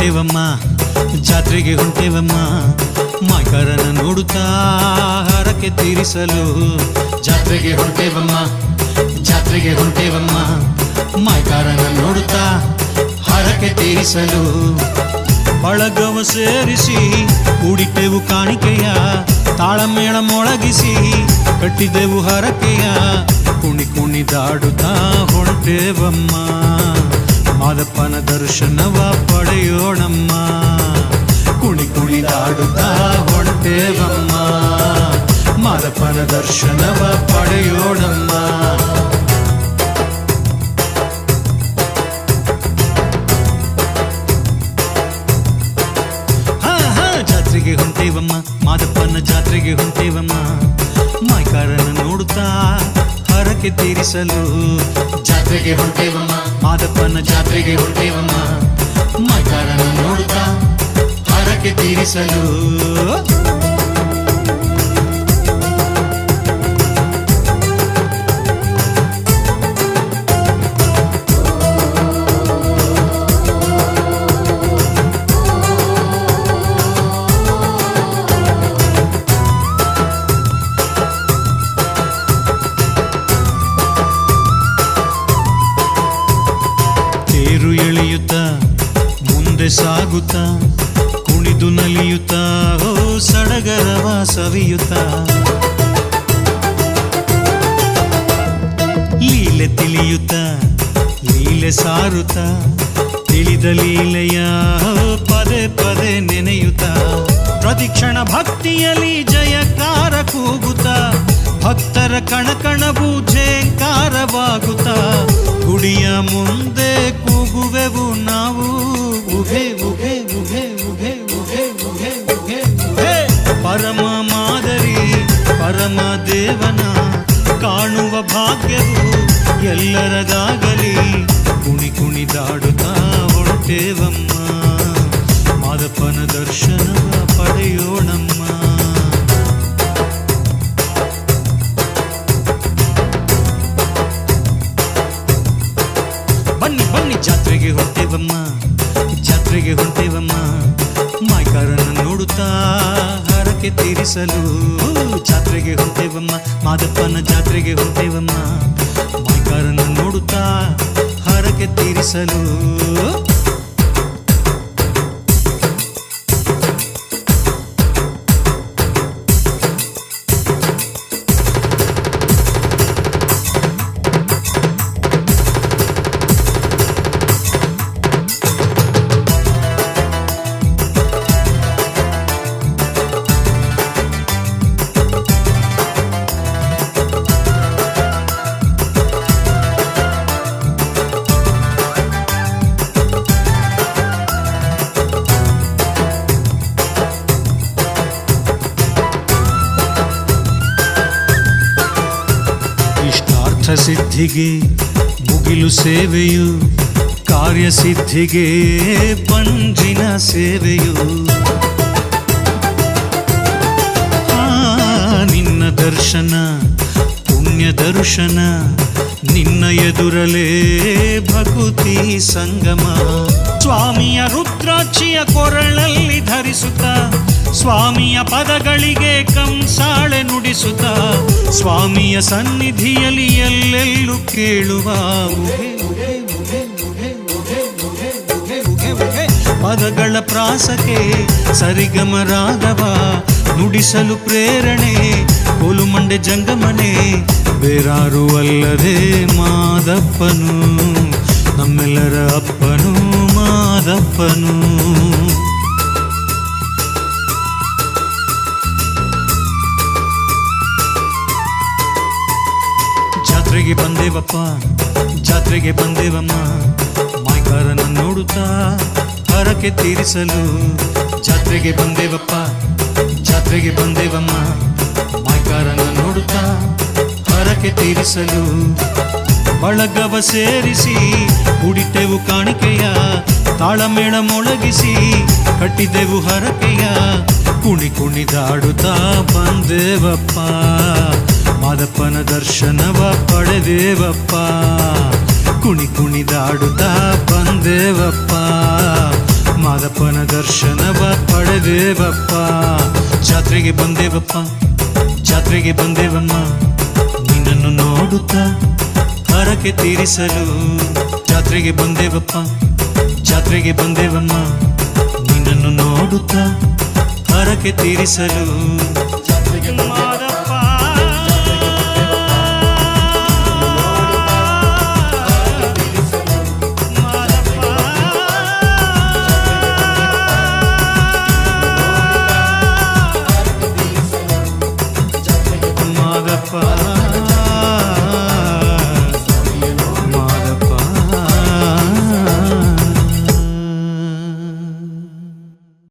ಹೊಂಟೇವಮ್ಮ, ಜಾತ್ರೆಗೆ ಹೊಂಟೇವಮ್ಮ ಮಾಯಕಾರನ ನೋಡುತ್ತಾ ಹರಕೆ ತೀರಿಸಲು. ಜಾತ್ರೆಗೆ ಹೊಂಟೇವಮ್ಮ ಜಾತ್ರೆಗೆ ಹೊಂಟೇವಮ್ಮ ಮಾಯಕಾರನ ನೋಡುತ್ತಾ ಹರಕೆ ತೀರಿಸಲು. ಬಳಗವ ಸೇರಿಸಿ ಕೂಡಿಟ್ಟೆವು ಕಾಣಿಕೆಯ, ತಾಳಮೇಳ ಮೊಳಗಿಸಿ, ಕಟ್ಟಿದೆವು ಹರಕೆಯ ಕುಣಿ ಕುಣಿದಾಡುತ್ತಾ ಹೊಂಟೇವಮ್ಮ. ಮಾದಪ್ಪನ ದರ್ಶನವ ಪಡೆಯೋಣಮ್ಮ. ಕುಣಿ ಕುಣಿದಾಡುತ್ತಾ ಹೊಂಟೇವಮ್ಮ. ಮಾದಪ್ಪನ ದರ್ಶನವ ಪಡೆಯೋಣಮ್ಮ. ಜಾತ್ರೆಗೆ ಹೊಂಟೇವಮ್ಮ. ಮಾದಪ್ಪನ ಜಾತ್ರೆಗೆ ಹೊಂಟೇವಮ್ಮ. ಮಾಯ್ಕಾರನ ನೋಡುತ್ತಾ ಹರಕೆ ತೀರಿಸಲು ಜಾತ್ರೆಗೆ ಹೊಂಟೇವಮ್ಮ. ಮಾದಪ್ಪನ ಜಾತ್ರೆಗೆ ಹೊರಟೇವಮ್ಮ. ಮಾಯ್ಕಾರನ ನೋಡುತ್ತಾ ಹರಕೆ ತೀರಿಸಲು. ತೇರು ಎಳೆಯುತ್ತ, ಮುಂದೆ ಸಾಗುತ್ತ, ಕುಣಿದು ನಲಿಯುತ್ತ, ಓ ಸಡಗರವ ಸವಿಯುತ್ತ ಲೀಲೆ ತಿಳಿಯುತ್ತ, ಲೀಲೆ ಸಾರುತ್ತ, ತಿಳಿದ ಲೀಲೆಯ ಪದೇ ಪದೇ ನೆನೆಯುತ್ತ. ಪ್ರತಿಕ್ಷಣ ಭಕ್ತಿಯಲ್ಲಿ ಜಯಕಾರ ಕೂಗುತ್ತ, ಭಕ್ತರ ಕಣಕಣವು ಕಾರವಾಗುತ್ತ ಗುಡಿಯ ಮುಂದೆ ಕೂಗುವೆವು ನಾವು. ಉಭೆ ಉಭೆ ಉಭೆ ಉಭೆ ಉಭೆ ಉಭೆ ಉಭೆ ಉಭೆ ಪರಮ ಮಾದರಿ, ಪರಮ ದೇವನ ಕಾಣುವ ಭಾಗ್ಯವು ಎಲ್ಲರದಾಗಲಿ. ಕುಣಿ ಕುಣಿದಾಡುತ್ತಾ ಹೊರಟೇವಮ್ಮ. ಮಾದಪ್ಪನ ದರ್ಶನ ಪಡೆಯೋಣಮ್ಮ. ಹೊಂಟೇವಮ್ಮ, ಜಾತ್ರೆಗೆ ಹೊಂಟೇವಮ್ಮ, ಮಾಯಕಾರನ ನೋಡುತ್ತಾ ಹರಕೆ ತೀರಿಸಲು ಜಾತ್ರೆಗೆ ಹೊಂಟೇವಮ್ಮ, ಮಾದಪ್ಪನ ಜಾತ್ರೆಗೆ ಹೊಂಟೇವಮ್ಮ ಮಾಯ್ಕಾರನ್ನು ನೋಡುತ್ತಾ ಹರಕೆ ತೀರಿಸಲು ಸಿದ್ಧಿಗೆ ಮುಗಿಲು ಸೇವೆಯು ಕಾರ್ಯಸಿದ್ಧಿಗೆ ಪಂಜಿನ ಸೇವೆಯು. ನಿನ್ನ ದರ್ಶನ ಪುಣ್ಯ ದರ್ಶನ ನಿನ್ನ ಎದುರಲೇ ಭಕುತಿ ಸಂಗಮ. ಸ್ವಾಮಿಯ ರುದ್ರಾಕ್ಷಿಯ ಕೊರಳಲ್ಲಿ ಧರಿಸುತ್ತ, ಸ್ವಾಮಿಯ ಪದಗಳಿಗೆ ಕಂಸಾಳೆ ನುಡಿಸುತ್ತ, ಸ್ವಾಮಿಯ ಸನ್ನಿಧಿಯಲ್ಲಿ ಎಲ್ಲೆಲ್ಲೂ ಕೇಳುವ ಪದಗಳ ಪ್ರಾಸಕ್ಕೆ ಸರಿಗಮರಾದವ, ನುಡಿಸಲು ಪ್ರೇರಣೆ, ಕೋಲುಮಂಡೆ ಜಂಗಮನೆ, ಬೇರಾರು ಅಲ್ಲದೆ ಮಾದಪ್ಪನು. ನಮ್ಮೆಲ್ಲರ ಅಪ್ಪನು ಮಾದಪ್ಪನು. ಜಾತ್ರೆಗೆ ಬಂದೇವಪ್ಪ, ಜಾತ್ರೆಗೆ ಬಂದೇವಮ್ಮ. ಮಾಯ್ಕಾರನ ನೋಡುತ್ತಾ ಹರಕೆ ತೀರಿಸಲು ಜಾತ್ರೆಗೆ ಬಂದೇವಪ್ಪ, ಜಾತ್ರೆಗೆ ಬಂದೇವಮ್ಮ. ಮಾಯ್ಕಾರನ ನೋಡುತ್ತಾ ಹರಕೆ ತೀರಿಸಲು ಬಳಗವ ಸೇರಿಸಿ, ಕುಡಿತೆವು ಕಾಣಿಕೆಯ, ತಾಳಮೇಳ ಮೊಳಗಿಸಿ, ಕಟ್ಟಿದೆವು ಹರಕೆಯ, ಕುಣಿ ಕುಣಿದಾಡುತ್ತಾ ಬಂದೇವಪ್ಪ. ಮಾದಪ್ಪನ ದರ್ಶನವ ಪಡೆದೇವಪ್ಪ. ಕುಣಿ ಕುಣಿದಾಡುತ್ತಾ ಬಂದೇವಪ್ಪ. ಮಾದಪ್ಪನ ದರ್ಶನವ ಪಡೆದೇವಪ್ಪ. ಜಾತ್ರೆಗೆ ಬಂದೇವಪ್ಪ, ಜಾತ್ರೆಗೆ ಬಂದೇವಮ್ಮ. ನಿನ್ನನ್ನು ನೋಡುತ್ತಾ ಹರಕೆ ತೀರಿಸಲು ಜಾತ್ರೆಗೆ ಬಂದೇವಪ್ಪ ಜಾತ್ರೆಗೆ ಬಂದೇವಮ್ಮ. ನಿನ್ನನ್ನು ನೋಡುತ್ತ ಹರಕೆ ತೀರಿಸಲು